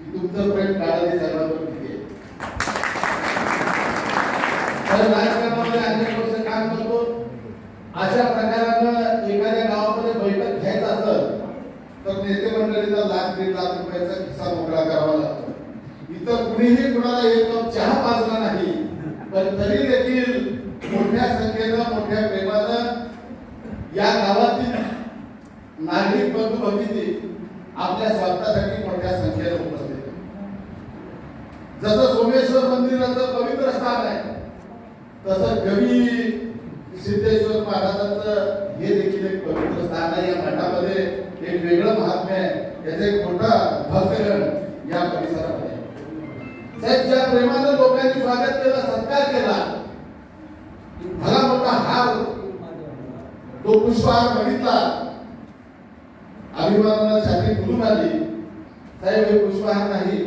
की तुमचं प्रेम काळाने सर्वांवर किती आहे. तर राजकारणामध्ये अनेक वर्ष काम करतो. अशा प्रकारानं एखाद्या गावामध्ये बैठक घ्यायचं असेल तर नेते मंडळीचा लाख दीड लाख रुपयाचा खिस्सा मोकळा करावा लागतो. इतर कुणीही कुणाला एक कप चहा पाजला नाही पण तरी देखील मोठ्या संख्येनं मोठ्या प्रेमानं या गावातील नागरिक बंधू भगिनी आपल्या स्वार्थासाठी मोठ्या संख्येनं जसं सोमेश्वर मंदिराचं पवित्र स्थान आहे तसं कवी सिद्धेश्वर महाराजांचं हे देखील एक पवित्र स्थान आहे. या मठामध्ये एक वेगळं महात्म्य आहे. याचा एक मोठा भक्तगण या परिसरामध्ये साहेब ज्या प्रेमानं लोकांनी स्वागत केला सत्कार केला भला मोठा हार तो पुष्पहार बघितला अभिमानानं छाती फुलून आली. साहेब हे पुष्पहार नाही.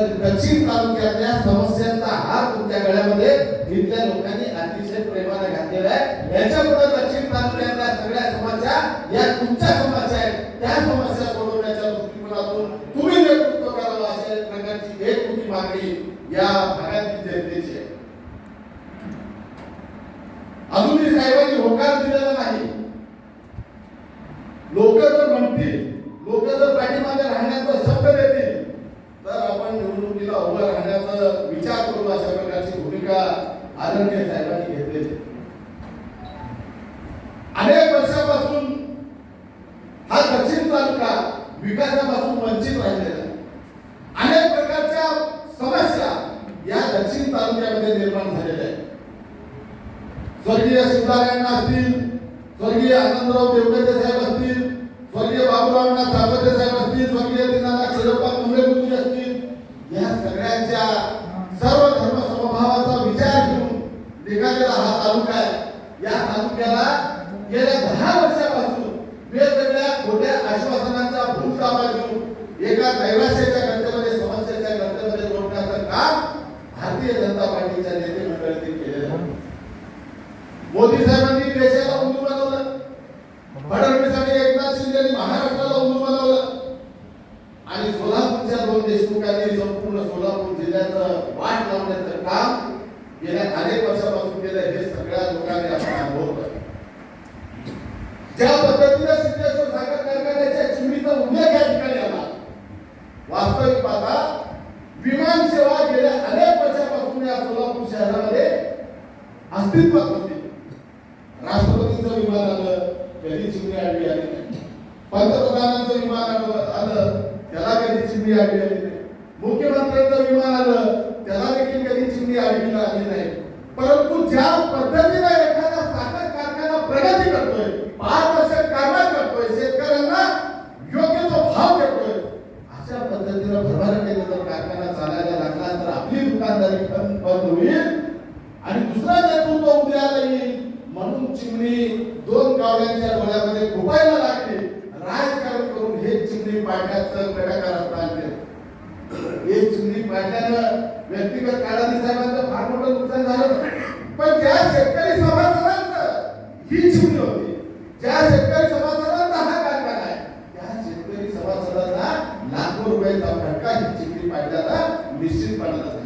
तर दक्षिण तालुक्यातल्या समस्यांचा हार तुमच्या गळ्यामध्ये इथल्या लोकांनी अतिशय प्रेमाने घातलेला आहे. याच्यामुळे दक्षिण तालुक्यातल्या सगळ्या समस्या या तुमच्या समस्या आहेत. त्या समस्या सोडवण्याच्या दृष्टिकोनातून तुम्ही नेतृत्व करावं अशा प्रकारची एक मोठी मागणी या भागातील जनतेची आहे. अजूनही साहेबांनी होकार दिलेला नाही. लोक जर म्हणतील लोक जर पाठीमागे राहण्याचा शब्द देतील तर आपण निवडणुकीला उभं राहण्याचा विचार करू अशा प्रकारची भूमिका आदरणीय साहेबांनी घेतलेली आहे. अनेक वर्षापासून हा दक्षिण तालुका विकासापासून वंचित राहिलेला अनेक प्रकारच्या समस्या या दक्षिण तालुक्यामध्ये निर्माण झालेल्या आहेत. स्वर्गीय सिद्धारायण असतील स्वर्गीय आनंदराव देवगते साहेब असतील स्वर्गीय बाबूरावांना सावते घेऊन एका नैराश्याच्या गंतेमध्ये समस्येच्या गंतेमध्ये जोडण्याचं काम भारतीय जनता पार्टीच्या नेते मंडळींनी केलेलं मोदी साहेबांनी देशाला उंदू बनवलं. फडणवीसांनी एकनाथ शिंदेनी महाराष्ट्राला उंदू बनवलं. आणि सोलापूरच्या दोन देशमुखांनी संपूर्ण सोलापूर जिल्ह्याचं वाट लावण्याचं काम गेल्या अनेक वर्षापासून केलं हे सगळ्या लोकांनी आपण अनुभवलं ज्या पद्धतीने सिद्धेश्वर साखर कारखान्याच्या चिमणीचा उल्लेख या ठिकाणी आला वास्तविक पाहता विमान सेवा गेल्या अनेक वर्षापासून या सोलापूर शहरामध्ये अस्तित्वात होती. राष्ट्रपतींचं विमान आलं कधी चिमणी आडवी आली नाही. पंतप्रधानांचं विमान आलं आलं त्याला कधी चिमणी आडवी आली नाही. मुख्यमंत्र्यांचं विमान आलं त्याला देखील कधी चिमणी आडवी आली नाही. परंतु ज्या पद्धती एखादा साखर कारखाना प्रगती करतोय पारदर्शक कारभार करतोय शेतकऱ्यांना योग्य तो भाव देतोय अशा पद्धतीनं भरभर केलं जर कारखाना चालायला लागला तर आपली दुकानदारी बंद बंद होईल आणि दुसरा नेतृत्व उद्याला येईल म्हणून चिमणी दोन गावड्यांच्या डोळ्यामध्ये खुपायला लागली राजकारण करून हे चिमणी पाडण्याचं प्रकारात आणले हे चिमणी पाडल्यानं व्यक्तिगत काळानी साहेबांचं फार मोठं नुकसान झालं. पण ज्या शेतकरी सभासदांचं ही चिमणी होती ज्या शेतकरी सभासदांचा हा कारखाना आहे त्या शेतकरी सभासदांना लाखो रुपयाचा फटका ही चिमणी पाडल्याला निश्चितपणाला झाला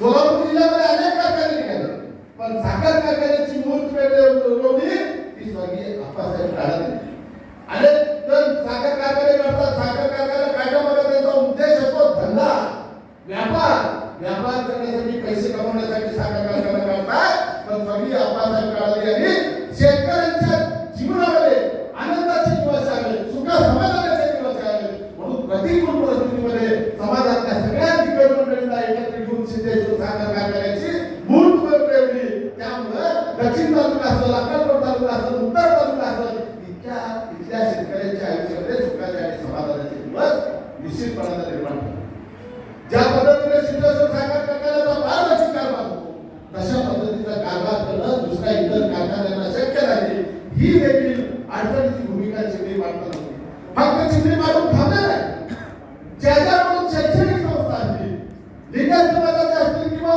सोलापूर जिल्ह्यामध्ये अनेक कारखाने निघाले पण साखर कारखान्याची मूळ पेट रोवली ती स्वर्गीय आप्पासाहेब काळात आणि कारखाने करतात साखर कारखाना काढण्यामध्ये त्यांचा उद्देश असतो धंदा व्यापार व्यापार करण्यासाठी पैसे कमवण्यासाठी साखर कारखाना करतात पण स्वर्गीय आप्पासाहेब काळाने यांनी शेतकऱ्यांच्या जीवनामध्ये आनंदाचे दिवस आले सुखा समाधानाचे दिवस आले म्हणून प्रतिकूल परिस्थितीमध्ये समाजातल्या सगळ्या दिग्गज मंडळींना एकत्र घेऊन सिद्धेश्वर साखर कारखान्याची मूळ ठेवली त्यामुळं दक्षिण तालुका असेल अक्कलकोट तालुका असेल उत्तर तालुका असेल इतक्या इथल्या शेतकऱ्यांच्या आयुष्यामध्ये सुखाचे आणि समाधानाचे दिवस निर्माण केला ज्या पद्धतीने सिद्धेश्वर साखर कारखान्याचा पारदर्शक कारभार होतो तशा पद्धतीचा कारभार करणं दुसऱ्या इतर कारखान्यांना शक्य नाही. ही देखील अडचणीची भूमिका चिमणी मांडतात होती. फक्त चिमणी मांडून थांबले नाही. ज्या ज्या म्हणून शैक्षणिक संस्था असतील लिंगायत समाजाच्या असतील किंवा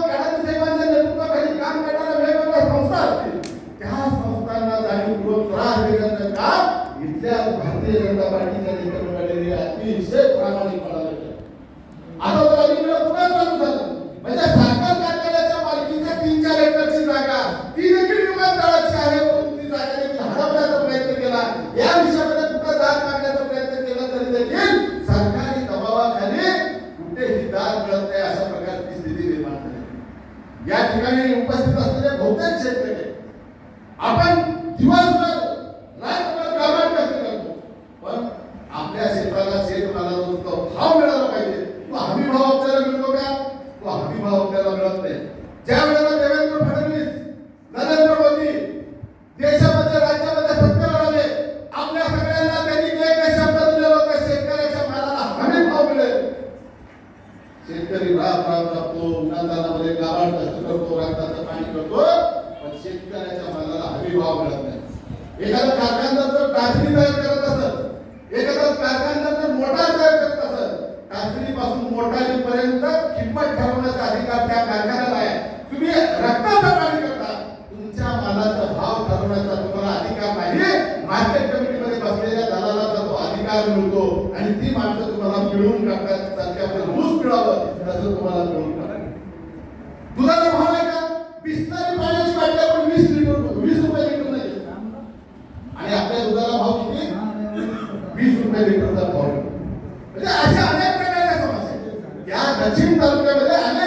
अतिशय प्रामाणिकपणाने केलं आता तर अलीकडे पुन्हा चालू झालं. म्हणजे सरकार कार्यालयाच्या मालकीच्या तीन चार एकरची जागा ती देखील विमानतळाची आहे. म्हणून ती जागा देखील हडपण्याचा प्रयत्न केला. या विषयामध्ये कुठं दाद काढण्याचा प्रयत्न केला तरी देखील सरकारी दबावाखाली कुठेही दाद मिळत नाही अशा प्रकारची स्थिती निर्माण झाली. या ठिकाणी उपस्थित असलेले बहुतेक शेतकरी आपण दिवसभर रात्रभर कामात कष्ट करतो पण आपल्या शेताला शेतमालाला नुसतं भाव मिळाला पाहिजे तो हमी भाव आपल्याला मिळतो का तो हमी भाव आपल्याला मिळत नाही ज्या वेळेला देवेंद्र फडणवीस नरेंद्र मोदी देशामध्ये राज्यामध्ये सत्तेवर आले आपल्या सगळ्यांना त्यांनी जे काही शब्द दिलेला होता शेतकऱ्याच्या मालाला हमी भाव मिळेल शेतकरी राब राब राबतो उन्हातानामध्ये गावात कष्ट करतो रक्ताचं पाणी करतो पण शेतकऱ्याच्या मालाला हमी भाव मिळत नाही. एखादा कारखानदार जर टाचणी तयार करत असत एखादा कारखानदार जर मोटार तयार करत असत टाचणी पासून मोटारीपर्यंत किंमत ठरवण्याचा अधिकार त्या कारखान्याला आहे. तुम्ही रक्ताचा पाणी करता. तुमच्या मालाचा भाव ठरवण्याचा तुम्हाला अधिकार नाही मार्केट कमिटीमध्ये बसलेल्या दलालाचा तो अधिकार मिळतो आणि ती माणसं तुम्हाला मिळवून टाकतात सारखे आपलं ऊस मिळावं तसं तुम्हाला मिळवून टाकतात दुधाचा भाव आहे का बिस्लरी पाण्याची बाटली आपण वीस लिटर वीस रुपये लिटर नाही घेत. आणि आपल्या दुधाला भाव किती वीस रुपये भाऊ? म्हणजे अशा अनेक प्रकारच्या समस्या या दक्षिण तालुक्यामध्ये अनेक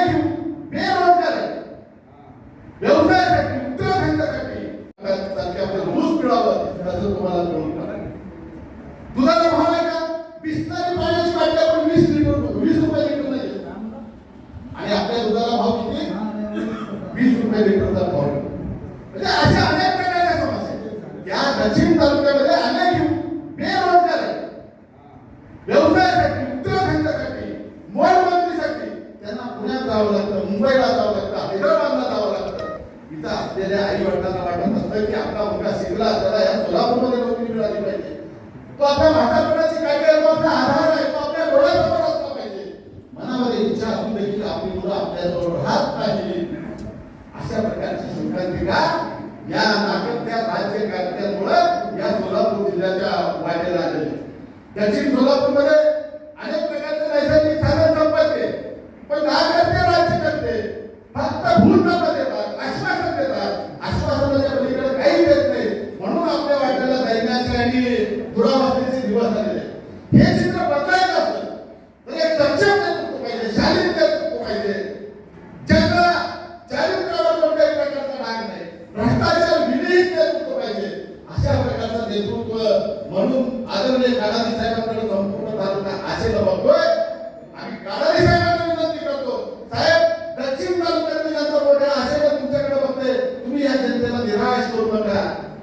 जावं लागतं मुंबईला जावं लागतं हैदराबादला जावं लागतं. इथं असलेल्या आई वडिलांना वाटत असतं की आपला मुलगा शिकला त्याला या सोलापूरमध्ये नोकरी मिळाली पाहिजे. तो आपल्या म्हातारपणाची काय काय तो आपला आधार आहे तो आपल्या डोळ्यासमोर असला पाहिजे. मनामध्ये इच्छा असून देखील आपली मुलं आपल्याजवळ राहत पाहिजे. अशा प्रकारची संक्रांतिका या नागरिकत्या त्या कार्यालयामुळे या सोलापूर जिल्ह्याच्या वाटेला आलेली. त्याची सोलापूरमध्ये फक्त भूलनामा देतात आश्वासन देतात. आश्वासनाच्या पलीकडे काही देत नाही. म्हणून आपल्या वाट्याला दैनाचे आणि दुरावस्थेचे दिवस आलेले हे चित्र बदलायचं असतं. तर एक सक्षम नेतृत्व पाहिजे शालीन नेतृत्व पाहिजे. ज्यांना चारित्र्यावर प्रकारचा राग नाही भ्रष्टाचार विरहित नेतृत्व पाहिजे. अशा प्रकारचं नेतृत्व म्हणून आदरणीय कानाजी साहेब verdad.